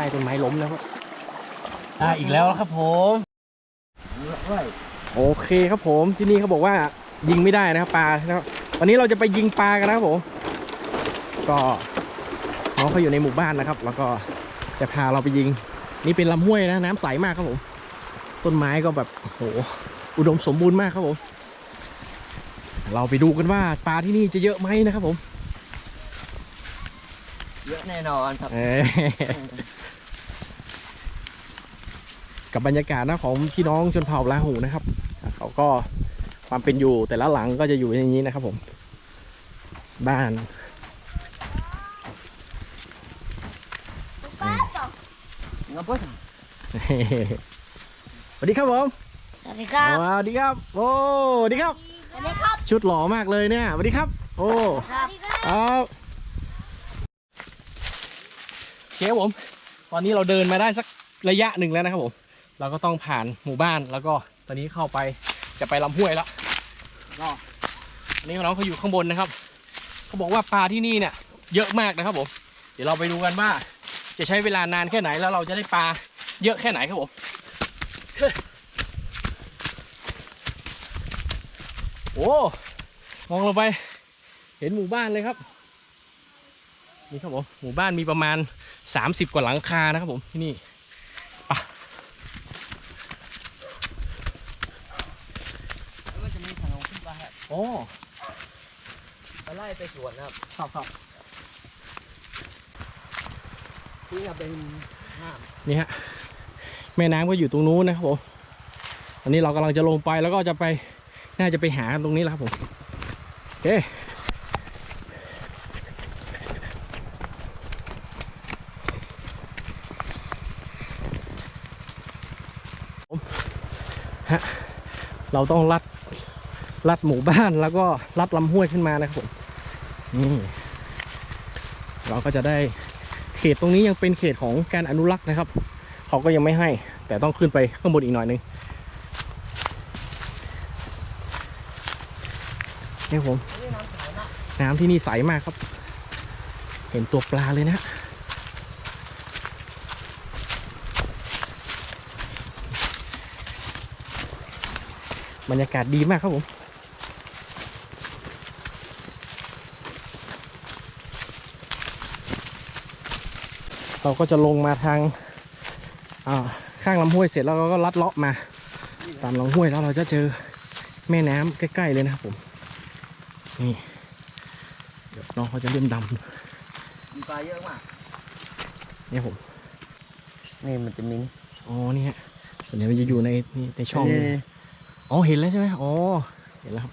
ต้ต้นไม้ล้มนะครับอ่าอีกแล้วครับผมโอเคครับผมที่นี่เขาบอกว่ายิงไม่ได้นะครับปลานะครับวันนี้เราจะไปยิงปลากันนะครับผม ก็น้องเขาอยู่ในหมู่บ้านนะครับ แล้วก็จะพาเราไปยิง นี่เป็นลำห้วยนะน้ำใสมากครับผม ต้นไม้ก็แบบโอ้โหอุดมสมบูรณ์มากครับผม เราไปดูกันว่าปลาที่นี่จะเยอะไหมนะครับผม เยอะแน่นอนครับเอ้ย กับบรรยากาศนะของพี่น้องชนเผ่าลาหูนะครับเขาก็ความเป็นอยู่แต่ละหลังก็จะอยู่อย่างนี้นะครับ ผม บ้านงับปุ๊บสวัสดีครับผมสวัสดีครับสวัสดีครับ โอ้สวัสดีครับสวัสดีครับ ชุดหล่อมากเลยเนี่ยสวัสดีครับ โอ้ครับโอเคผม ตอนนี้เราเดินมาได้สักระยะหนึ่งแล้วนะครับผม เราก็ต้องผ่านหมู่บ้านแล้วก็ตอนนี้เข้าไปจะไปลำห้วยแล้วก็อันนี้น้องเขาอยู่ข้างบนนะครับเขาบอกว่าปลาที่นี่เนี่ยเยอะมากนะครับผมเดี๋ยวเราไปดูกันว่า จะใช้เวลานานแค่ไหนแล้วเราจะได้ปลาเยอะแค่ไหนครับผมโอ้มองลงไป เห็นหมู่บ้านเลยครับนี่ครับผมหมู่บ้านมีประมาณ 30 กว่าหลังคานะครับผมที่นี่ไป มันจะมีถนนขึ้ นไปครับโอ้ไปไล่ไปสวนครับครับครับที่จะเป็นน้นี่ฮะแม่น้ำก็อยู่ตรงนู้นนะครับผมอันนี้เรากำลังจะลงไปแล้วก็จะไปน่าจะไปหากันตรงนี้แหละครับผมโอเคผมฮะเราต้องลัด ลัดหมู่บ้านแล้วก็ลัดลำห้วยขึ้นมานะครับผมนี่เราก็จะได้เขตตรงนี้ยังเป็นเขตของการอนุรักษ์นะครับเขาก็ยังไม่ให้ แต่ต้องขึ้นไปข้างบนอีกหน่อยนึงนี่ผมำนี่น้ำใสมากน้ำที่นี่ใสมากครับ เห็นตัวปลาเลยนะฮะบรรยากาศดีมากครับผม เราก็จะลงมาทางอ่าข้างลำห้วยเสร็จแล้วเราก็ลัดเลาะมา ตามลำห้วยแล้วเราจะเจอแม่น้ำใกล้ๆเลยนะครับผมนี่เดี๋ยวน้องเขาจะเริ่มดมีปลาเยอะมากำเนี่ยผมนี่มันจะมีอ๋อนี่ฮะส่วนใหญ่มันจะอยู่ในนี่ในช่องเนี้อ๋อเห็นแล้วใช่ไหมอ๋อเห็นแล้วครับ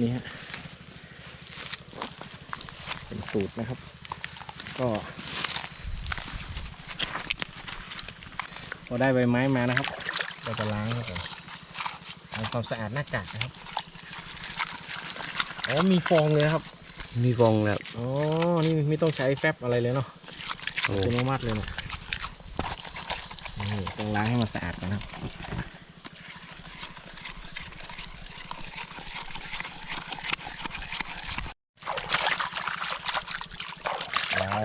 นี่ฮะเป็นสูตรนะครับ ก็ พอได้ใบไม้มานะครับ เราจะล้างครับผมทำความสะอาดหน้ากากนะครับอ๋อมีฟองเลยนะครับ มีฟองแล้วอ๋อนี่ไม่ต้องใช้แฟบอะไรเลยเนาะโอ้อัตโนมัติเลยเนาะนี่ต้องล้างให้มันสะอาดก่อนนะครับแล้ว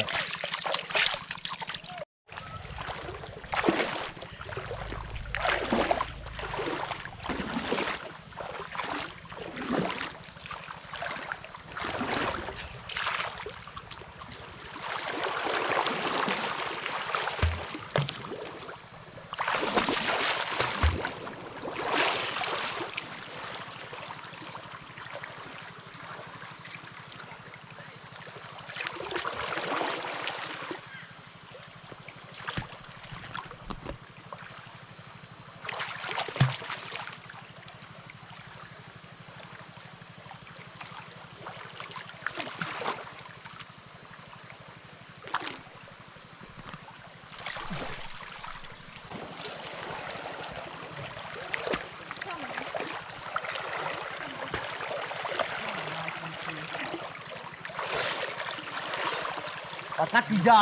ปลาตักกิยา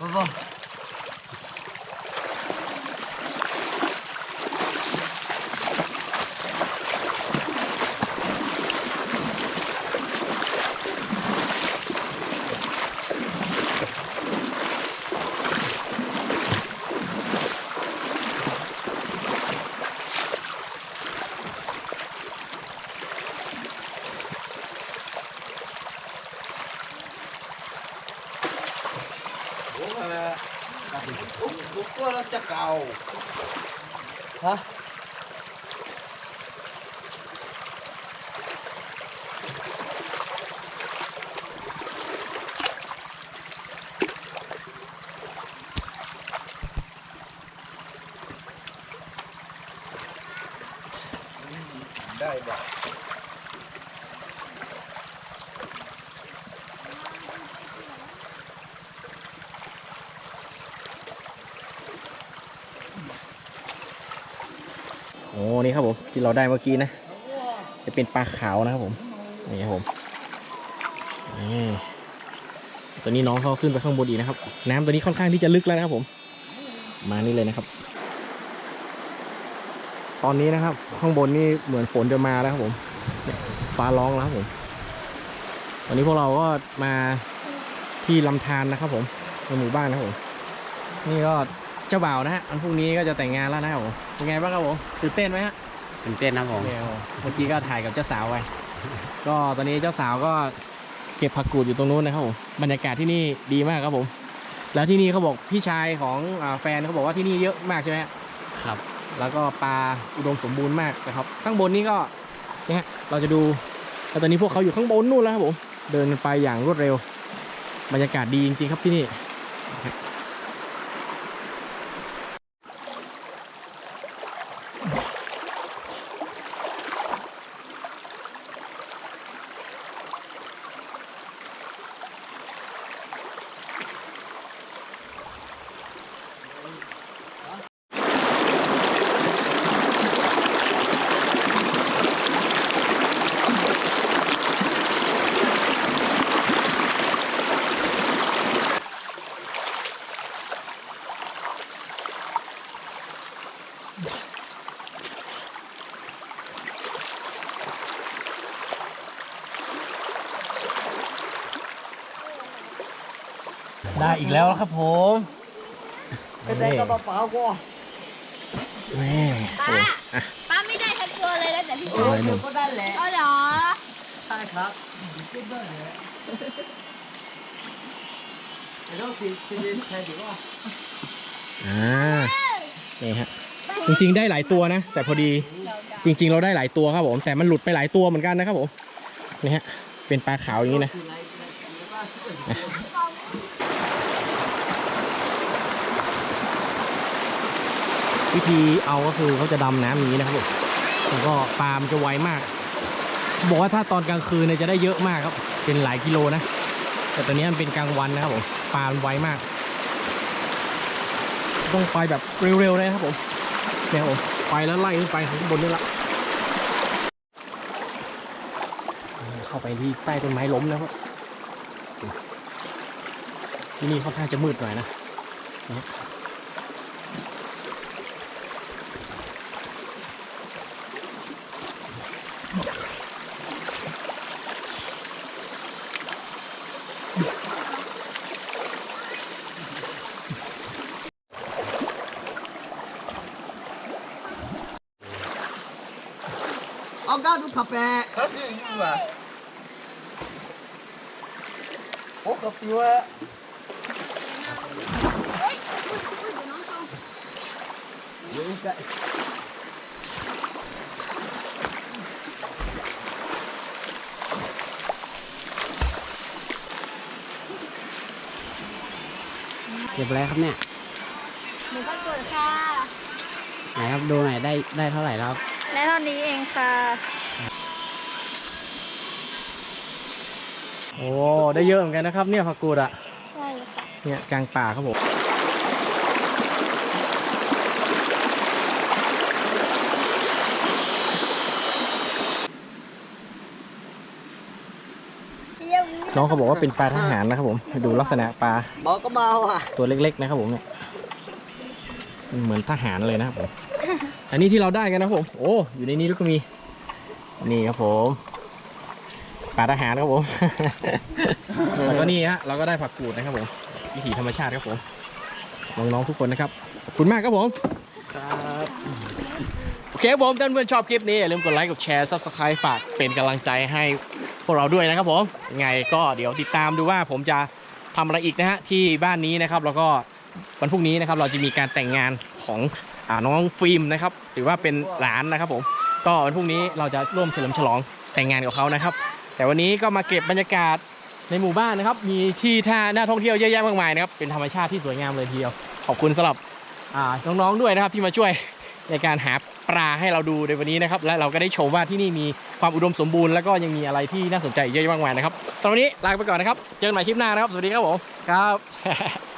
บ้าบ้า บุกตัวเราจะเก่า ฮะ ได้บ่ โอ้นี่ครับผมที่เราได้เมื่อกี้นะ จะเป็นปลาขาวนะครับผมนี่ครับผมนี่ตัวนี้น้องเขาขึ้นไปข้างบนอีกนะครับ น้ำตัวนี้ค่อนข้างที่จะลึกแล้วนะครับผม มานี่เลยนะครับ ตอนนี้นะครับ ข้างบนนี่เหมือนฝนจะมาแล้วครับผมฟ้าร้องแล้วครับผมตอนนี้พวกเราก็มาที่ลำธารนะครับ ผมในหมู่บ้านนะครับผมนี่ก็เจ้าบ่าวนะฮะอันพรุ่งนี้ก็จะแต่งงานแล้วนะครับผม เป็นไงบ้างครับผมตื่นเต้นไหมฮะตื่นเต้นนะผมเนี่ยเมื่อกี้ก็ถ่ายกับเจ้าสาวไว้ก็ตอนนี้เจ้าสาวก็เก็บผักกูดอยู่ตรงนู้นนะครับผมบรรยากาศที่นี่ดีมากครับผม แล้วที่นี่เขาบอกพี่ชายของอาแฟนเขาบอกว่าที่นี่เยอะมากใช่ไหมฮะครับ แล้วก็ปลาอุดมสมบูรณ์มากนะครับ ข้างบนนี่ก็เนี่ยฮะเราจะดูแล้วตอนนี้พวกเขาอยู่ข้างบนนู่นแล้วครับผมเดินไปอย่างรวดเร็ว บรรยากาศดีจริงๆครับที่นี่ ได้อีกแล้วครับผมไปแต่งกับเปล่าก็แม่โอ้อะป้าไม่ได้ทั้งตัวเลยแล้วแต่พี่เออเดี๋ยวก็ได้แหละอ๋อเหรอใช่ครับก็ได้แหละแต่ต้องกินกินแทนดีกว่าอ่านี่ฮะจริงๆได้หลายตัวนะ แต่พอดีจริง ๆ เราได้หลายตัวครับผม แต่มันหลุดไปหลายตัวเหมือนกันนะครับผมนี่ฮะเป็นปลาขาวอย่างนี้นะ คืออะไรอะไร วิธีเอาก็คือเขาจะดำน้ำนี้นะครับผมแล้วก็ปลามันจะไวมาก บอกว่าถ้าตอนกลางคืนเนี่ยจะได้เยอะมากครับ เป็นหลายกิโลนะ แต่ตอนนี้มันเป็นกลางวันนะครับผมปลามันไวมาก ต้องไปแบบเร็วๆเลยครับผมเนี่ยผมไปแล้วไล่ขึ้นไปข้างบนนี่ละเข้าไปที่ใต้ต้นไม้ล้มแล้วครับที่นี่ค่อนข้างจะมืดหน่อยนะนะฮะ เอาก้าวดูขับแปะครับสิอยู่อะโอ้กับตัวเดี๋ยวจะเก็บอะไรครับเนี่ยหนูก็เกิดค่ะ ไหนครับดูหน่อยได้ได้เท่าไหร่แล้วครับ และเท่านี้เองค่ะ โอ้ ได้เยอะเหมือนกันนะครับ เนี่ยผักกูดอะใช่ค่ะ เนี่ยกลางป่าครับผมเยี่ยมน้องเขาบอกว่าเป็นปลาทหารนะครับผม ดูลักษณะปลาเบาก็เบาอะ ตัวเล็กๆนะครับผมเนี่ย เหมือนทหารเลยนะครับผม อันนี้ที่เราได้กันนะครับผมโอ้อยู่ในนี้ก็มี นี่ครับผมปลาทหารครับผมแล้วก็นี่ฮะเราก็ได้ผักกูดนะครับผมวิถีธรรมชาติครับผมน้องๆทุกคนนะครับขอบคุณมากครับผมครับโอเคครับผมท่านเพื่อนชอบคลิปนี้อย่าลืมกดไลค์กดแชร์ subscribe ฝากเป็นกำลังใจให้พวกเราด้วยนะครับผมยังไงก็เดี๋ยวติดตามดูว่าผมจะทำอะไรอีกนะฮะที่บ้านนี้นะครับ แล้วก็วันพรุ่งนี้นะครับเราจะมีการแต่งงานของอา น้องฟิล์มนะครับ หรือว่าเป็นหลานนะครับผม ก็วันพรุ่งนี้เราจะร่วมเฉลิมฉลองแต่งงานกับเขานะครับ แต่วันนี้ก็มาเก็บบรรยากาศในหมู่บ้านนะครับ มีที่ท่าน่าท่องเที่ยวเยอะแยะมากมายนะครับ เป็นธรรมชาติที่สวยงามเลยทีเดียว ขอบคุณสำหรับน้องๆด้วยนะครับที่มาช่วยในการหาปลาให้เราดูในวันนี้นะครับ และเราก็ได้ชมว่าที่นี่มีความอุดมสมบูรณ์แล้วก็ยังมีอะไรที่น่าสนใจอีกเยอะแยะมากมายนะครับสำหรับวันนี้ลาไปก่อนนะครับ เจอกันใหม่คลิปหน้านะครับ สวัสดีครับผมครับ